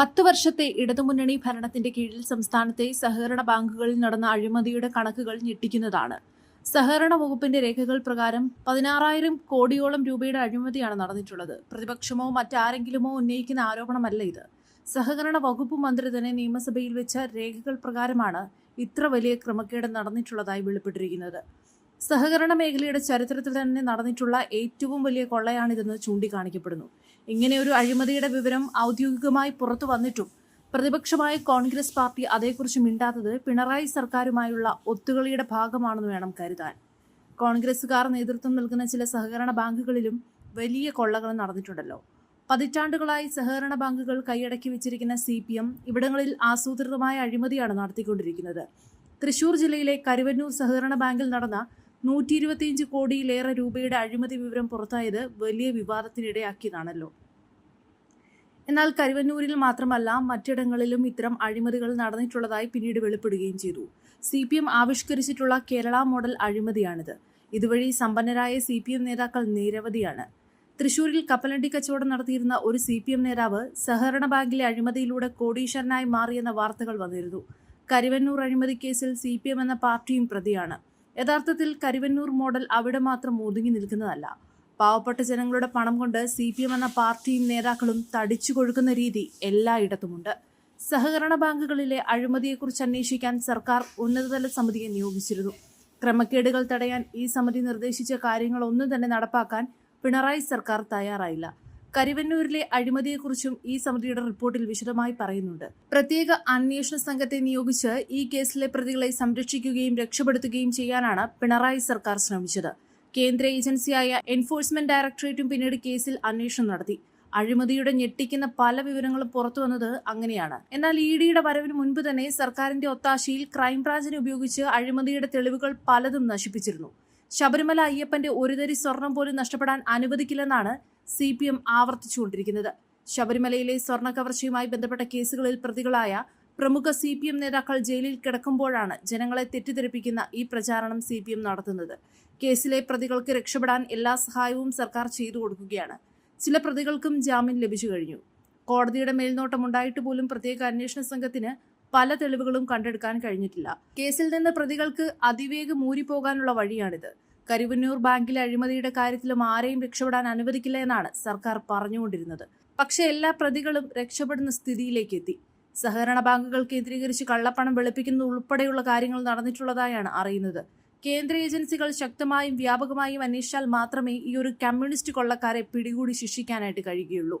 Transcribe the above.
പത്ത് വർഷത്തെ ഇടതുമുന്നണി ഭരണത്തിന്റെ കീഴിൽ സംസ്ഥാനത്തെ സഹകരണ ബാങ്കുകളിൽ നടന്ന അഴിമതിയുടെ കണക്കുകൾ ഞെട്ടിക്കുന്നതാണ്. സഹകരണ വകുപ്പിന്റെ രേഖകൾ പ്രകാരം പതിനാറായിരം കോടിയോളം രൂപയുടെ അഴിമതിയാണ് നടന്നിട്ടുള്ളത്. പ്രതിപക്ഷമോ മറ്റാരെങ്കിലുമോ ഉന്നയിക്കുന്ന ആരോപണമല്ല ഇത്. സഹകരണ വകുപ്പ് മന്ത്രി തന്നെ നിയമസഭയിൽ വെച്ച രേഖകൾ പ്രകാരമാണ് ഇത്ര വലിയ ക്രമക്കേട് നടന്നിട്ടുള്ളതായി വെളിപ്പെട്ടിരിക്കുന്നത്. സഹകരണ മേഖലയുടെ ചരിത്രത്തിൽ തന്നെ നടന്നിട്ടുള്ള ഏറ്റവും വലിയ കൊള്ളയാണിതെന്ന് ചൂണ്ടിക്കാണിക്കപ്പെടുന്നു. ഇങ്ങനെ ഒരു അഴിമതിയുടെ വിവരം ഔദ്യോഗികമായി പുറത്തു വന്നിട്ടും പ്രതിപക്ഷമായ കോൺഗ്രസ് പാർട്ടി അതേക്കുറിച്ച് മിണ്ടാത്തത് പിണറായി സർക്കാരുമായുള്ള ഒത്തുകളിയുടെ ഭാഗമാണെന്ന് വേണം കരുതാൻ. കോൺഗ്രസുകാർ നേതൃത്വം നൽകുന്ന ചില സഹകരണ ബാങ്കുകളിലും വലിയ കൊള്ളകൾ നടന്നിട്ടുണ്ടല്ലോ. പതിറ്റാണ്ടുകളായി സഹകരണ ബാങ്കുകൾ കൈയടക്കി വെച്ചിരിക്കുന്ന സി പി എം ഇവിടങ്ങളിൽ ആസൂത്രിതമായ അഴിമതിയാണ് നടത്തിക്കൊണ്ടിരിക്കുന്നത്. തൃശൂർ ജില്ലയിലെ കരുവന്നൂർ സഹകരണ ബാങ്കിൽ നടന്ന നൂറ്റി ഇരുപത്തിയഞ്ച് കോടിയിലേറെ രൂപയുടെ അഴിമതി വിവരം പുറത്തായത് വലിയ വിവാദത്തിനിടയാക്കിയതാണല്ലോ. എന്നാൽ കരുവന്നൂരിൽ മാത്രമല്ല മറ്റിടങ്ങളിലും ഇത്തരം അഴിമതികൾ നടന്നിട്ടുള്ളതായി പിന്നീട് വെളിപ്പെടുകയും ചെയ്തു. സി പി എം ആവിഷ്കരിച്ചിട്ടുള്ള കേരള മോഡൽ അഴിമതിയാണിത്. ഇതുവഴി സമ്പന്നരായ സി പി എം നേതാക്കൾ നിരവധിയാണ്. തൃശൂരിൽ കപ്പലണ്ടി കച്ചവടം നടത്തിയിരുന്ന ഒരു സി പി എം നേതാവ് സഹകരണ ബാങ്കിലെ അഴിമതിയിലൂടെ കോടീശ്വരനായി മാറിയെന്ന വാർത്തകൾ വന്നിരുന്നു. കരുവന്നൂർ അഴിമതി കേസിൽ സി പി എം എന്ന പാർട്ടിയും പ്രതിയാണ്. യഥാർത്ഥത്തിൽ കരുവന്നൂർ മോഡൽ അവിടെ മാത്രം ഒതുങ്ങി നിൽക്കുന്നതല്ല. പാവപ്പെട്ട ജനങ്ങളുടെ പണം കൊണ്ട് സി പി എം എന്ന പാർട്ടിയും നേതാക്കളും തടിച്ചു കൊഴുക്കുന്ന രീതി എല്ലായിടത്തുമുണ്ട്. സഹകരണ ബാങ്കുകളിലെ അഴിമതിയെക്കുറിച്ച് അന്വേഷിക്കാൻ സർക്കാർ ഉന്നതതല സമിതിയെ നിയോഗിച്ചിരുന്നു. ക്രമക്കേടുകൾ തടയാൻ ഈ സമിതി നിർദ്ദേശിച്ച കാര്യങ്ങളൊന്നും തന്നെ നടപ്പാക്കാൻ പിണറായി സർക്കാർ തയ്യാറായില്ല. കരിവന്നൂരിലെ അഴിമതിയെക്കുറിച്ചും ഈ സമിതിയുടെ റിപ്പോർട്ടിൽ വിശദമായി പറയുന്നുണ്ട്. പ്രത്യേക അന്വേഷണ സംഘത്തെ നിയോഗിച്ച് ഈ കേസിലെ പ്രതികളെ സംരക്ഷിക്കുകയും രക്ഷപ്പെടുത്തുകയും ചെയ്യാനാണ് പിണറായി സർക്കാർ ശ്രമിച്ചത്. കേന്ദ്ര ഏജൻസിയായ എൻഫോഴ്സ്മെന്റ് ഡയറക്ടറേറ്റും പിന്നീട് കേസിൽ അന്വേഷണം നടത്തി. അഴിമതിയുടെ ഞെട്ടിക്കുന്ന പല വിവരങ്ങളും പുറത്തു വന്നത് അങ്ങനെയാണ്. എന്നാൽ ഇ ഡിയുടെ വരവിന് മുൻപ് തന്നെ സർക്കാരിന്റെ ഒത്താശയിൽ ക്രൈംബ്രാഞ്ചിനെ ഉപയോഗിച്ച് അഴിമതിയുടെ തെളിവുകൾ പലതും നശിപ്പിച്ചിരുന്നു. ശബരിമല അയ്യപ്പന്റെ ഒരുതരി സ്വർണം പോലും നഷ്ടപ്പെടാൻ അനുവദിക്കില്ലെന്നാണ് സി പി എം ആവർത്തിച്ചുകൊണ്ടിരിക്കുന്നത്. ശബരിമലയിലെ സ്വർണ കവർച്ചയുമായി ബന്ധപ്പെട്ട കേസുകളിൽ പ്രതികളായ പ്രമുഖ സി പി എം നേതാക്കൾ ജയിലിൽ കിടക്കുമ്പോഴാണ് ജനങ്ങളെ തെറ്റിദ്ധരിപ്പിക്കുന്ന ഈ പ്രചാരണം സി പി എം നടത്തുന്നത്. കേസിലെ പ്രതികൾക്ക് രക്ഷപ്പെടാൻ എല്ലാ സഹായവും സർക്കാർ ചെയ്തു കൊടുക്കുകയാണ്. ചില പ്രതികൾക്കും ജാമ്യം ലഭിച്ചു കഴിഞ്ഞു. കോടതിയുടെ മേൽനോട്ടം ഉണ്ടായിട്ട് പോലും പ്രത്യേക അന്വേഷണ സംഘത്തിന് പല തെളിവുകളും കണ്ടെടുക്കാൻ കഴിഞ്ഞിട്ടില്ല. കേസിൽ നിന്ന് പ്രതികൾക്ക് അതിവേഗം ഊരിപ്പോകാനുള്ള വഴിയാണിത്. കരുവന്നൂർ ബാങ്കിലെ അഴിമതിയുടെ കാര്യത്തിലും ആരെയും രക്ഷപ്പെടാൻ അനുവദിക്കില്ല എന്നാണ് സർക്കാർ പറഞ്ഞുകൊണ്ടിരുന്നത്. പക്ഷേ എല്ലാ പ്രതികളും രക്ഷപ്പെടുന്ന സ്ഥിതിയിലേക്ക് എത്തി. സഹകരണ ബാങ്കുകൾ കേന്ദ്രീകരിച്ച് കള്ളപ്പണം വെളുപ്പിക്കുന്നത് ഉൾപ്പെടെയുള്ള കാര്യങ്ങൾ നടന്നിട്ടുള്ളതായാണ് അറിയുന്നത്. കേന്ദ്ര ഏജൻസികൾ ശക്തമായും വ്യാപകമായും അന്വേഷിച്ചാൽ മാത്രമേ ഈ ഒരു കമ്മ്യൂണിസ്റ്റ് കൊള്ളക്കാരെ പിടികൂടി ശിക്ഷിക്കാനായിട്ട് കഴിയുകയുള്ളൂ.